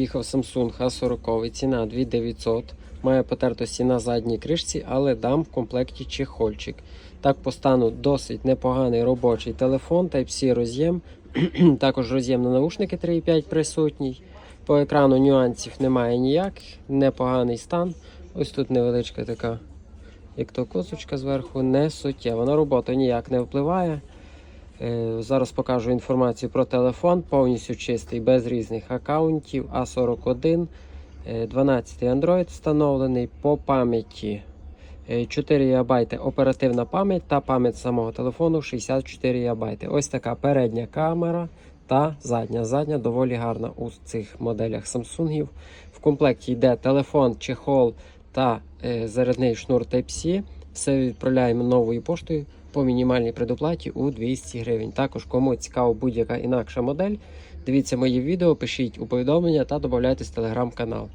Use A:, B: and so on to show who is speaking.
A: Їхав Samsung A40, ціна 2900. Має потертості на задній кришці, але дам в комплекті чехольчик. Так по стану досить непоганий робочий телефон, Type-C роз'єм. Також роз'єм на наушники 3.5 присутній. По екрану нюансів немає ніяких, непоганий стан. Ось тут невеличка така, як то косочка зверху, не суттєва. На роботу ніяк не впливає. Е, Зараз покажу інформацію про телефон, повністю чистий, без різних аккаунтів. А41, е, 12 Android встановлений по пам'яті. е, 4 ГБ оперативна пам'ять та пам'ять самого телефону 64 ГБ. Ось така передня камера та задня. Задня доволі гарна у цих моделях Samsung. В комплекті йде телефон, чехол та е, зарядний шнур Type-C. Все відправляємо новою поштою по мінімальній предоплаті у 200 гривень. Також кому цікава будь-яка інакша модель, дивіться мої відео, пишіть у повідомлення та додавайтесь в телеграм-канал.